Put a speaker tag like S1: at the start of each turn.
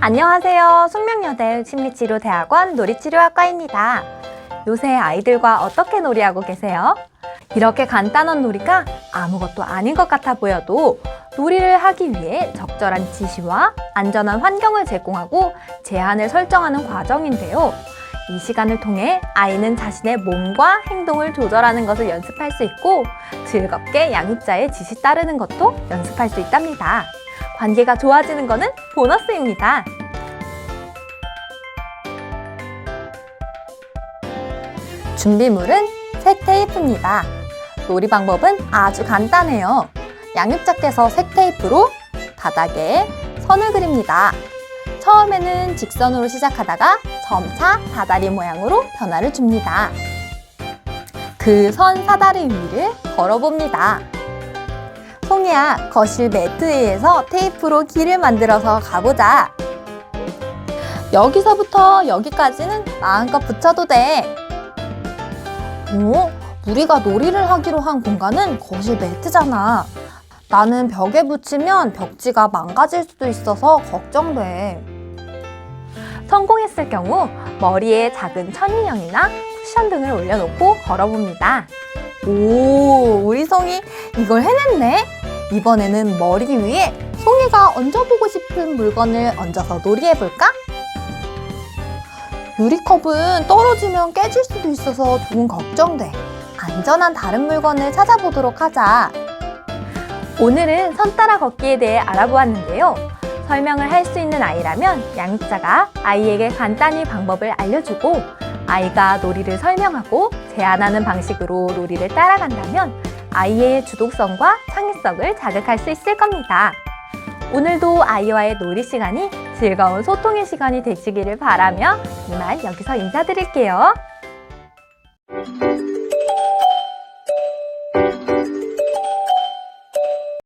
S1: 안녕하세요. 숙명여대 심리치료대학원 놀이치료학과입니다. 요새 아이들과 어떻게 놀이하고 계세요? 이렇게 간단한 놀이가 아무것도 아닌 것 같아 보여도 놀이를 하기 위해 적절한 지시와 안전한 환경을 제공하고 제한을 설정하는 과정인데요. 이 시간을 통해 아이는 자신의 몸과 행동을 조절하는 것을 연습할 수 있고 즐겁게 양육자의 지시 따르는 것도 연습할 수 있답니다. 관계가 좋아지는 것은 보너스입니다. 준비물은 색 테이프입니다. 놀이 방법은 아주 간단해요. 양육자께서 색 테이프로 바닥에 선을 그립니다. 처음에는 직선으로 시작하다가 점차 사다리 모양으로 변화를 줍니다. 그 선 사다리 위를 걸어봅니다. 송이야, 거실 매트 위에서 테이프로 길을 만들어서 가보자. 여기서부터 여기까지는 마음껏 붙여도 돼. 어? 우리가 놀이를 하기로 한 공간은 거실 매트잖아. 나는 벽에 붙이면 벽지가 망가질 수도 있어서 걱정돼. 성공했을 경우 머리에 작은 천인형이나 쿠션 등을 올려놓고 걸어봅니다. 오, 우리 송이 이걸 해냈네? 이번에는 머리 위에 송이가 얹어보고 싶은 물건을 얹어서 놀이해볼까? 유리컵은 떨어지면 깨질 수도 있어서 조금 걱정돼. 안전한 다른 물건을 찾아보도록 하자. 오늘은 선 따라 걷기에 대해 알아보았는데요. 설명을 할 수 있는 아이라면 양육자가 아이에게 간단히 방법을 알려주고 아이가 놀이를 설명하고 제안하는 방식으로 놀이를 따라간다면 아이의 주도성과 창의성을 자극할 수 있을 겁니다. 오늘도 아이와의 놀이 시간이 즐거운 소통의 시간이 되시기를 바라며 이만 여기서 인사드릴게요.